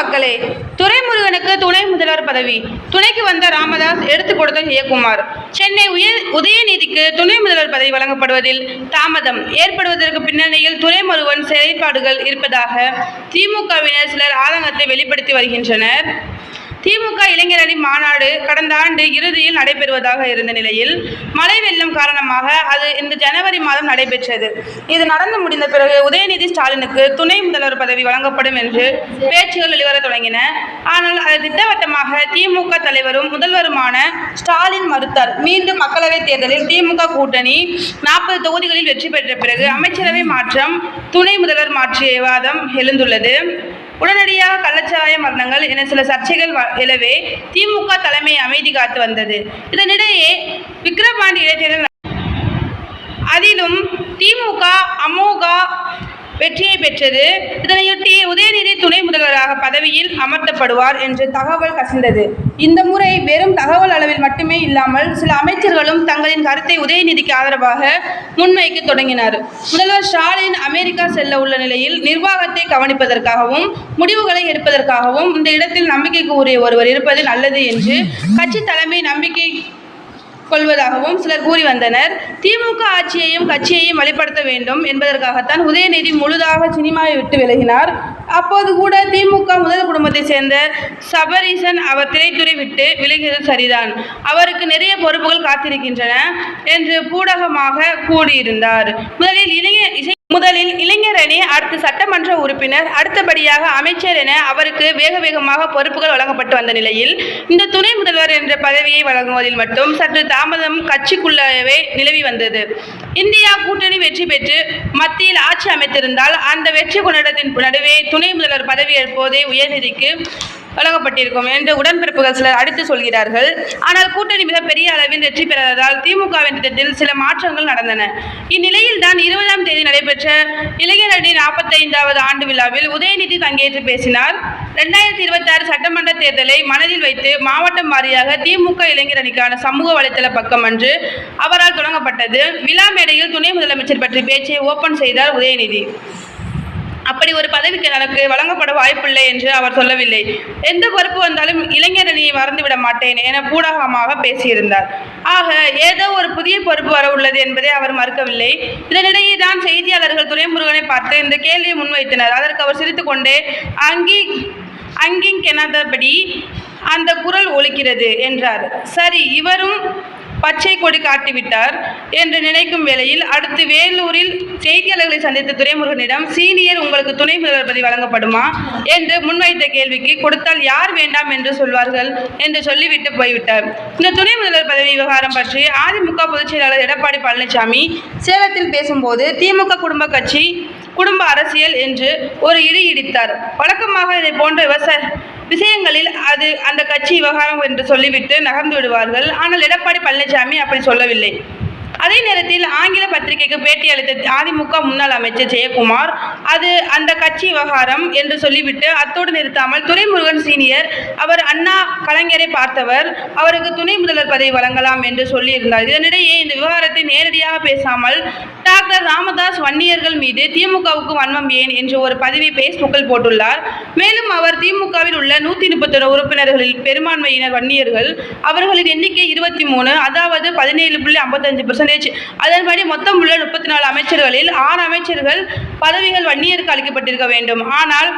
மக்களே துரைமுருகனுக்கு துணை முதல்வர் பதவி. துணைக்கு வந்த ராமதாஸ் எடுத்து கொடுத்த ஜெயக்குமார். சென்னை உயர் உதயநிதிக்கு துணை முதல்வர் பதவி வழங்கப்படுவதில் தாமதம். ஏற்படுவதற்கு பின்னணியில் துரைமுருகன் செயல்பாடுகள் இருப்பதாக திமுகவினர் சிலர் ஆதங்கத்தை வெளிப்படுத்தி வருகின்றனர். திமுக இளைஞரணி மாநாடு கடந்த ஆண்டு இறுதியில் நடைபெறுவதாக இருந்த நிலையில் மழை வெள்ளம் காரணமாக அது இந்த ஜனவரி மாதம் நடைபெற்றது. இது நடந்து முடிந்த பிறகு உதயநிதி ஸ்டாலினுக்கு துணை முதல்வர் பதவி வழங்கப்படும் என்று பேச்சுகள் வெளிவர தொடங்கின. ஆனால் அது திட்டவட்டமாக திமுக தலைவரும் முதல்வருமான ஸ்டாலின் மறுத்தார். மீண்டும் மக்களவைத் தேர்தலில் திமுக கூட்டணி நாற்பது தொகுதிகளில் வெற்றி பெற்ற பிறகு அமைச்சரவை மாற்றம் துணை முதல்வர் மாற்றிய விவாதம் எழுந்துள்ளது. உடனடியாக கள்ளச்சாராய மரணங்கள் என சில சர்ச்சைகள் வ- எழவே திமுக தலைமை அமைதி காத்து வந்தது. இதனிடையே விக்கிரவாண்டி இடைத்தேர்தல் அதிலும் திமுக அமோகா வெற்றியை பெற்றது. இதனையொட்டி உதயநிதி துணை முதல்வராக பதவியில் அமர்த்தப்படுவார் என்று தகவல் கசிந்தது. இந்த முறை வெறும் தகவல் அளவில் மட்டுமே இல்லாமல் சில அமைச்சர்களும் தங்களின் கருத்தை உதயநிதிக்கு ஆதரவாக முன்வைக்க தொடங்கினார். முதல்வர் ஸ்டாலின் அமெரிக்கா செல்ல உள்ள நிலையில் நிர்வாகத்தை கவனிப்பதற்காகவும் முடிவுகளை எடுப்பதற்காகவும் இந்த இடத்தில் நம்பிக்கைக்கு உரிய ஒருவர் இருப்பது நல்லது என்று கட்சி தலைமை நம்பிக்கை கொள்வதாகவும் சிலர் கூறி வந்தனர். திமுக ஆட்சியையும் கட்சியையும் வழிபடுத்த வேண்டும் என்பதற்காகத்தான் உதயநிதி முழுதாக சினிமாவை விட்டு விலகினார். அப்போது கூட திமுக முதல் குடும்பத்தை சேர்ந்த சபரீசன் அவர் திரைத்துறை விட்டு விலகியது சரிதான். அவருக்கு நிறைய பொறுப்புகள் காத்திருக்கின்றன என்று பூடகமாக கூறியிருந்தார். முதலில் இளைய இசை முதலில் இளைஞரணி அடுத்து சட்டமன்ற உறுப்பினர் அடுத்தபடியாக அமைச்சர் என அவருக்கு வேக வேகமாக பொறுப்புகள் வழங்கப்பட்டு வந்த நிலையில் இந்த துணை முதல்வர் என்ற பதவியை வழங்குவதில் மட்டும் சற்று தாமதம் கட்சிக்குள்ளவே நிலவி வந்தது. இந்தியா கூட்டணி வெற்றி பெற்று மத்தியில் ஆட்சி அமைத்திருந்தால் அந்த வெற்றி கொண்டாட்டத்தின் நடுவே துணை முதல்வர் பதவி உயர்நிதிக்கு வழங்கப்பட்டிருக்கும் என்று உடன்பிறப்புகள் சிலர் அடித்து சொல்கிறார்கள். ஆனால் கூட்டணி மிக பெரிய அளவில் வெற்றி பெறாததால் திமுகவின் திட்டத்தில் சில மாற்றங்கள் நடந்தன. இந்நிலையில் தான் இருபதாம் தேதி நடைபெற்ற இளைஞரணி நாற்பத்தைந்தாவது ஆண்டு விழாவில் உதயநிதி பங்கேற்று பேசினார். ரெண்டாயிரத்தி இருபத்தாறு சட்டமன்ற தேர்தலை மனதில் வைத்து மாவட்டம் வாரியாக திமுக இளைஞரணிக்கான சமூக வலைதள பக்கம் அன்று அவரால் தொடங்கப்பட்டது. விழா மேடையில் துணை முதலமைச்சர் பற்றி பேச்சை ஓபன் செய்தார் உதயநிதி. அப்படி ஒரு பதவிக்கு எனக்கு வழங்கப்பட வாய்ப்பில்லை என்று அவர் சொல்லவில்லை. எந்த பொறுப்பு வந்தாலும் இளைஞரணியை மறந்துவிட மாட்டேன் என பூடகமாக பேசியிருந்தார். ஆக ஏதோ ஒரு புதிய பொறுப்பு வர உள்ளது என்பதை அவர் மறுக்கவில்லை. இதனிடையே தான் செய்தியாளர்கள் துரைமுருகனை பார்த்து இந்த கேள்வியை முன்வைத்தனர். அதற்கு அவர் சிரித்துக்கொண்டே அங்கி அங்கிங்கெனதபடி அந்த குரல் ஒலிக்கிறது என்றார். சரி இவரும் பச்சை கொடி காட்டிவிட்டார் என்று நினைக்கும் வேளையில் அடுத்து வேலூரில் செய்தியாளர்களை சந்தித்த துரைமுருகனிடம் சீனியர் உங்களுக்கு துணை முதல்வர் பதவி வழங்கப்படுமா? என்று முன்வைத்த கேள்விக்கு கொடுத்தால் யார் வேண்டாம் என்று சொல்வார்கள்? என்று சொல்லிவிட்டு போய்விட்டார். இந்த துணை முதல்வர் பதவி விவகாரம் பற்றி அதிமுக பொதுச் செயலாளர் எடப்பாடி பழனிசாமி சேலத்தில் பேசும்போது திமுக குடும்ப கட்சி குடும்ப அரசியல் என்று ஒரு இடி இடித்தார். வழக்கமாக இதை போன்ற விவசாய விஷயங்களில் அது அந்த கட்சி விவகாரம் என்று சொல்லிவிட்டு நகர்ந்து விடுவார்கள். ஆனால் எடப்பாடி பழனிசாமி அப்படி சொல்லவில்லை. அதே நேரத்தில் ஆங்கில பத்திரிகைக்கு பேட்டி அளித்த அதிமுக முன்னாள் அமைச்சர் ஜெயக்குமார் அது அந்த கட்சி விவகாரம் என்று சொல்லிவிட்டு அத்தோடு நிறுத்தாமல் துரைமுருகன் சீனியர் அவர் அண்ணா கலைஞரை பார்த்தவர் அவருக்கு துணை முதல்வர் பதவி வழங்கலாம் என்று சொல்லியிருந்தார். இதனிடையே இந்த விவகாரத்தை நேரடியாக பேசாமல் டாக்டர் ராமதாஸ் வன்னியர்கள் மீது திமுகவுக்கு வன்மம் ஏன் என்று ஒரு பதிவை பேஸ்புக்கில் போட்டுள்ளார். மேலும் அவர் திமுகவில் உள்ள நூற்றி முப்பத்தொரு உறுப்பினர்களில் பெரும்பான்மையினர் வன்னியர்கள். அவர்களின் எண்ணிக்கை இருபத்தி மூணு அதாவது பதினேழு புள்ளி ஐம்பத்தஞ்சு பர்சன்டேஜ் அதன்படி மொத்தம் உள்ள முப்பத்தி நாலு அமைச்சர்களில் ஆறு அமைச்சர்கள் பதவிகள் வன்னியருக்கு அளிக்கப்பட்டிருக்க வேண்டும். ஆனால்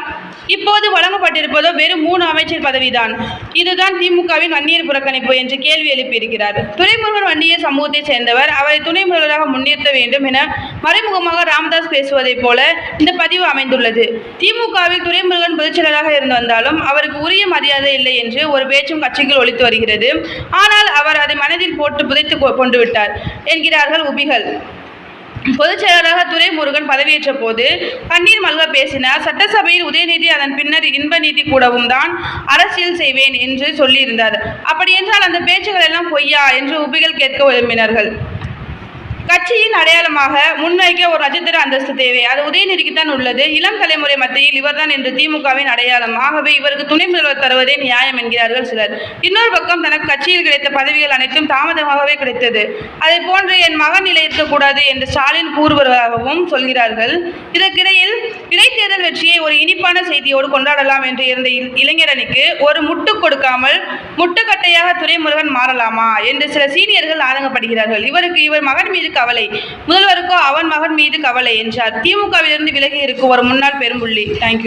இப்போது வழங்கப்பட்டிருப்பதோ வெறும் மூணு அமைச்சர் பதவிதான். இதுதான் திமுகவின் வன்னியர் புறக்கணிப்பு என்று கேள்வி எழுப்பியிருக்கிறார். துறைமுருகன் வன்னியர் சமூகத்தைச் சேர்ந்தவர். அவரை துணை முதல்வராக முன்னிறுத்த வேண்டும் என மறைமுகமாக ராமதாஸ் பேசுவதைப் போல இந்த பதிவு அமைந்துள்ளது. திமுகவில் துரைமுருகன் பொதுச்செயலராக இருந்து வந்தாலும் அவருக்கு உரிய மரியாதை இல்லை என்று ஒரு பேச்சும் கட்சிக்குள் ஒலித்து வருகிறது. ஆனால் அவர் அதை மனதில் போட்டு புதைத்து கொ- கொண்டு விட்டார் என்கிறார்கள் உபிகள். பொதுச்செயலாளராக துரைமுருகன் பதவியேற்ற போது கண்ணீர் மல்க பேசினார். சட்டசபையில் உதயநிதி அதன் பின்னர் இன்பநீதி கூடவும் தான் அரசியல் செய்வேன் என்று சொல்லியிருந்தார். அப்படி என்றால் அந்த பேச்சுகள் எல்லாம் பொய்யா என்று உபிகள் கேட்க விரும்பினார்கள். கட்சியின் அடையாளமாக முன்வைக்க ஒரு நட்சத்திர அந்தஸ்து தேவை. அது உதயநிதிக்கு தான் உள்ளது. இளம் தலைமுறை மத்தியில் இவர்தான் என்று திமுகவின் அடையாளம். ஆகவே இவருக்கு துணை முதல்வர் தருவதே நியாயம் என்கிறார்கள் சிலர். இன்னொரு பக்கம் தனக்கு கட்சியில் கிடைத்த பதவிகள் அனைத்தும் தாமதமாகவே கிடைத்தது. அதை போன்று என் மகன் நிலை இருக்கக்கூடாது என்று ஸ்டாலின் கூறுவதாகவும் சொல்கிறார்கள். இதற்கிடையில் இடைத்தேர்தல் வெற்றியை ஒரு இனிப்பான செய்தியோடு கொண்டாடலாம் என்று இருந்த இளைஞரணிக்கு ஒரு முட்டு கொடுக்காமல் முட்டுக்கட்டையாக துறைமுருகன் மாறலாமா? என்று சில சீனியர்கள் ஆதங்கப்படுகிறார்கள். இவருக்கு இவர் மகன் மீது கவலை. முதல்வருக்கோ அவன் மகன் மீது கவலை என்றார். திமுகவிலிருந்து விலகி இருக்கும் ஒரு முன்னாள் பெரும்புள்ளி. தேங்க்யூ